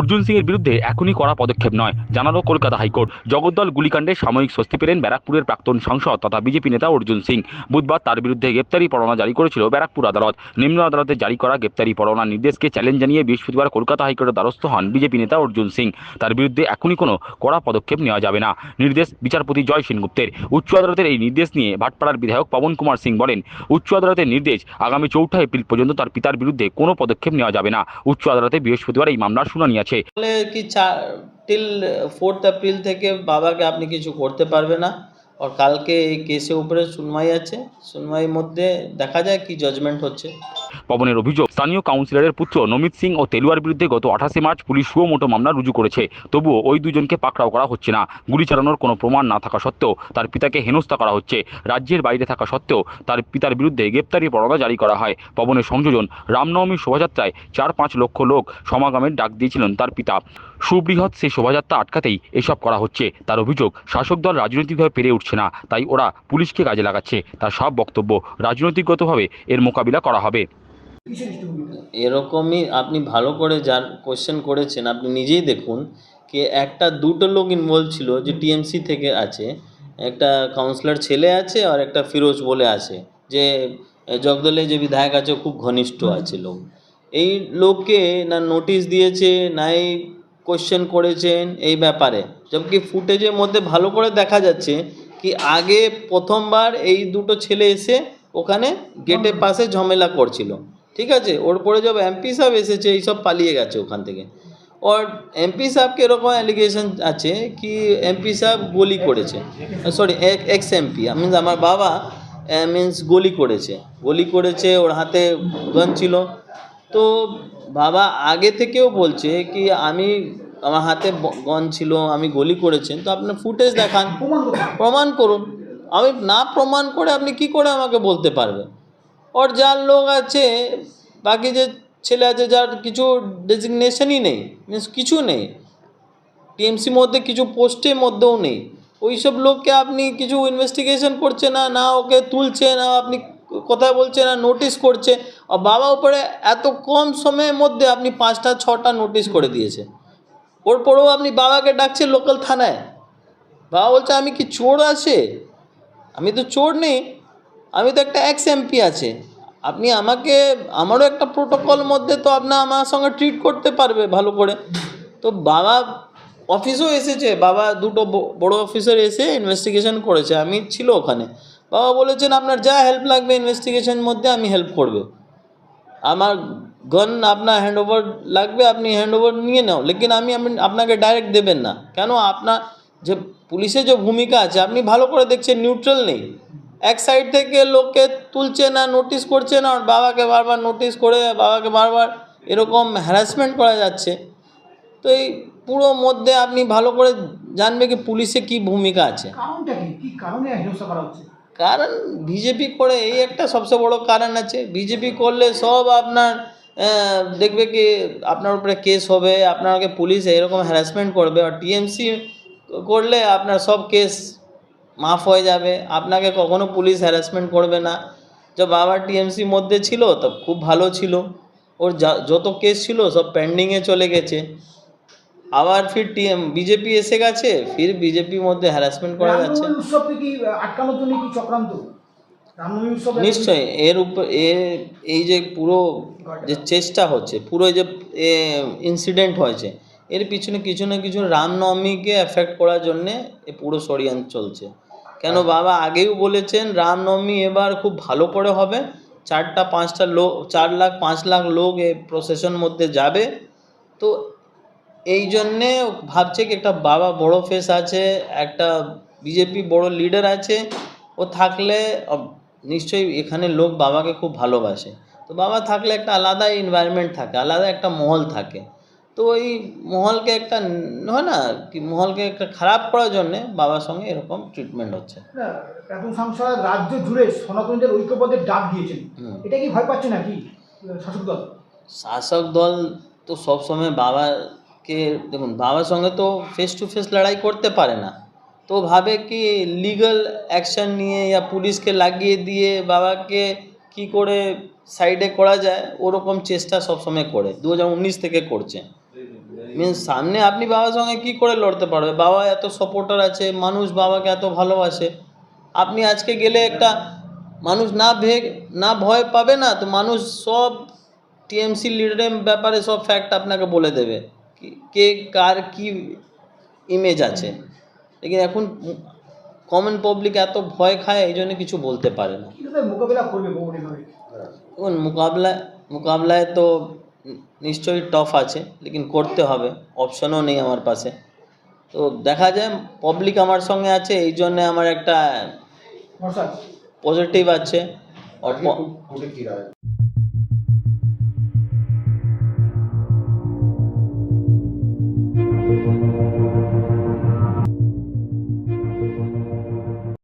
অর্জুন সিংয়ের বিরুদ্ধে এখনই করা পদক্ষেপ নয়, জানালো কলকাতা হাইকোর্ট। জগদ্দল গুলিকাণ্ডে সাময়িক স্বস্তি পেলেন ব্যারাকপুরের প্রাক্তন সাংসদ তথা বিজেপি নেতা অর্জুন সিং। বুধবার তার বিরুদ্ধে গ্রেপ্তারি পরোয়ানা জারি করেছিল ব্যারাকপুর আদালত। নিম্ন আদালতে জারি করা গ্রেপ্তারি পরোয়ানার নির্দেশকে চ্যালেঞ্জ জানিয়ে বৃহস্পতিবার কলকাতা হাইকোর্টের দ্বারস্থ হন বিজেপি নেতা অর্জুন সিং। তার বিরুদ্ধে এখনই কোনো কড়া পদক্ষেপ নেওয়া যাবে না, নির্দেশ বিচারপতি জয় সেনগুপ্তের। উচ্চ আদালতের এই নির্দেশ নিয়ে ভাটপাড়ার বিধায়ক পবন কুমার সিং বলেন, উচ্চ আদালতের নির্দেশ আগামী চৌঠা এপ্রিল পর্যন্ত তার পিতার বিরুদ্ধে কোনো পদক্ষেপ নেওয়া যাবে না। উচ্চ আদালতে বৃহস্পতিবার এই মামলার শুনানি আছে। বলে কি চার টিল ফোর্থ এপ্রিল থেকে বাবাকে আপনি কিছু করতে পারবে না? আর কালকে এই কেসের উপরে শুনমাই আছে। শুনমাইয়ের মধ্যে দেখা যায় কি জাজমেন্ট হচ্ছে। পবনের অভিযোগ। স্থানীয় কাউন্সিলরের পুত্র নমিত সিং ও তেলুয়ার বিরুদ্ধে গত আঠাশে মার্চ পুলিশ সুমোটো মামলা রুজু করেছে। তবুও ওই দুজনকে পাকড়াও করা হচ্ছে না। গুলি চালানোর কোনো প্রমাণ না থাকা সত্ত্বেও তার পিতাকে হেনস্থা করা হচ্ছে। রাজ্যের বাইরে থাকা সত্ত্বেও তার পিতার বিরুদ্ধে গ্রেপ্তারি পরোয়ানা জারি করা হয়। পবনের সংযোজন রামনবমী শোভাযাত্রায় চার পাঁচ লক্ষ লোক সমাগমের ডাক দিয়েছিলেন তার পিতা। সুবৃহৎ সেই শোভাযাত্রা আটকাতেই এসব করা হচ্ছে। তার অভিযোগ, শাসক দল রাজনৈতিকভাবে পেরে উঠছে না। তাই ওরা পুলিশকে কাজে লাগাচ্ছে। তার সব বক্তব্য রাজনৈতিকগতভাবে এর মোকাবিলা করা হবে। এরকমই আপনি ভালো করে যার কোয়েশ্চেন করেছেন আপনি নিজেই দেখুন কি একটা দুটো লোক ইনভলভ ছিল যে টিএমসি থেকে আছে একটা কাউন্সিলর ছেলে আছে আর একটা ফিরোজ বলে আছে যে জগদলে যে বিধায়ক আছে খুব ঘনিষ্ঠ আছে লোক। এই লোককে না নোটিশ দিয়েছে নাই কোয়েশ্চেন করেছেন এই ব্যাপারে। জবকি ফুটেজের মধ্যে ভালো করে দেখা যাচ্ছে কি আগে প্রথমবার এই দুটো ছেলে এসে ওখানে গেটের পাশে ঝামেলা করছিল। ঠিক আছে? ওর পরে যব এমপি সাহেব এসেছে এইসব পালিয়ে গেছে ওখান থেকে। ওর এমপি সাহেবকে এরকম অ্যালিগেশন আছে কি এমপি সাহেব গলি করেছে? সরি এক্স এমপি মিনস আমার বাবা মিন্স গলি করেছে। গলি করেছে, ওর হাতে গন ছিল। তো বাবা আগে থেকেও বলছে কি, আমি, আমার হাতে গন ছিল, আমি গলি করেছেন, তো আপনার ফুটেজ দেখান। প্রমাণ করুন। আমি না প্রমাণ করে আপনি কি করে আমাকে বলতে পারবেন? ওর যার লোক আছে বাকি যে ছেলে আছে যার কিছু ডেজিগনেশনই নেই মিনস কিছু নেই টিএমসি মধ্যে কিছু পোস্টের মধ্যেও নেই ওইসব লোককে আপনি কিছু ইনভেস্টিগেশন করছে না না ওকে তুলছে না আপনি কথা বলছে না নোটিশ করছে আর বাবা উপরে এত কম সময়ের মধ্যে আপনি পাঁচটা ছটা নোটিশ করে দিয়েছে ওর পরেও আপনি বাবাকে ডাকছে লোকাল থানায় বাবা বলছে আমি কি চোর আছে আমি তো চোর নেই আমি তো একটা এক্স এমপি আছে। আপনি আমাকে, আমারও একটা প্রোটোকল মধ্যে তো আপনার আমার সঙ্গে ট্রিট করতে পারবে ভালো করে। তো বাবা অফিসও এসেছে, বাবা দুটো বড় অফিসার এসে ইনভেস্টিগেশন করেছে, আমি ছিল ওখানে। বাবা বলেছেন, আপনার যা হেল্প লাগবে ইনভেস্টিগেশন মধ্যে আমি হেল্প করবে। আমার গন আপনার হ্যান্ড ওভার লাগবে, আপনি হ্যান্ড ওভার নিয়ে নাও। লেকিন আমি আপনাকে ডাইরেক্ট দেবেন না। কেন? আপনার যে পুলিশের যে ভূমিকা আছে, আপনি ভালো করে দেখছেন নিউট্রাল নেই। এক সাইড থেকে লোককে তুলছে না নোটিশ করছে না আর বাবাকে বারবার নোটিশ করে বাবাকে বারবার এরকম হ্যারাসমেন্ট করা যাচ্ছে। তো এই পুরো মধ্যে আপনি ভালো করে জানবে কি পুলিশে কি ভূমিকা আছে। কারণ বিজেপি করে এই একটা সবচেয়ে বড় কারণ আছে। বিজেপি করলে সব আপনার দেখবে কি আপনার উপরে কেস হবে আপনাকে পুলিশ এরকম হ্যারাসমেন্ট করবে। আর টিএমসি করলে আপনার সব কেস মাফ হয়ে যাবে। আপনাকে কখনো পুলিশ হ্যারাসমেন্ট করবে না। যে বাবা টিএমসি মধ্যে ছিল তো খুব ভালো ছিল। ওর যা- যত কেস ছিল সব পেন্ডিংয়ে চলে গেছে। আবার ফির টিএম বিজেপি এসে গেছে ফির বিজেপির মধ্যে হ্যারাসমেন্ট করা যাচ্ছে। নিশ্চয়ই এর উপর এ এই যে পুরো যে চেষ্টা হচ্ছে পুরো যে ইনসিডেন্ট হয়েছে এর পিছনে কিছু না কিছু রামনবমীকে এফেক্ট করার জন্যে এ পুরো ষড়যন্ত্র চলছে। কেন বাবা? আগেও বলেছেন রামনবমী এবার খুব ভালো করে হবে। চারটা পাঁচটা লোক চার লাখ পাঁচ লাখ লোক এ প্রসেশন মধ্যে যাবে। তো এই জন্যে ভাবছে কি একটা বাবা বড় ফেস আছে একটা বিজেপি বড় লিডার আছে। ও থাকলে নিশ্চয়ই এখানে লোক বাবাকে খুব ভালোবাসে। তো বাবা থাকলে একটা আলাদা এনভায়রনমেন্ট থাকে আলাদা একটা মহল থাকে। তো ওই মহলকে একটা হয় না কি মহলকে একটা খারাপ করার জন্যে বাবার সঙ্গে এরকম ট্রিটমেন্ট হচ্ছে। এখন সংসদ রাজ্য জুড়ে সনাতনীদের ডাক দিয়েছেন। এটা কি ভয় পাচ্ছে নাকি শাসক দল? শাসক দল তো সবসময় বাবাকে দেখুন বাবার সঙ্গে তো ফেস টু ফেস লড়াই করতে পারে না। তো ভাবে কি লিগ্যাল অ্যাকশন নিয়ে ইয়া পুলিশকে লাগিয়ে দিয়ে বাবাকে কি করে সাইডে করা যায় ওরকম চেষ্টা সবসময় করে। দু হাজার উনিশ থেকে করছে। মিনস সামনে আপনি বাবার সঙ্গে কি করে লড়তে পারবে? বাবা এত সাপোর্টার আছে মানুষ বাবাকে এত ভালোবাসে। আপনি আজকে গেলে একটা মানুষ না ভে না ভয় পাবে না? তো মানুষ সব টিএমসি লিডারের ব্যাপারে সব ফ্যাক্ট আপনাকে বলে দেবে। কে কার কি ইমেজ আছে? লেকিন এখন কমন পাবলিক এত ভয় খায় এই জন্য কিছু বলতে পারে না। মোকাবিলা করবে মোকাবলা মোকাবলায় তো নিশ্চয়ই টফ আছে লেকিন করতে হবে অপশনও নেই আমার পাশে। তো দেখা যায় পাবলিক আমার সঙ্গে আছে এই জন্যে আমার একটা পজিটিভ আছে।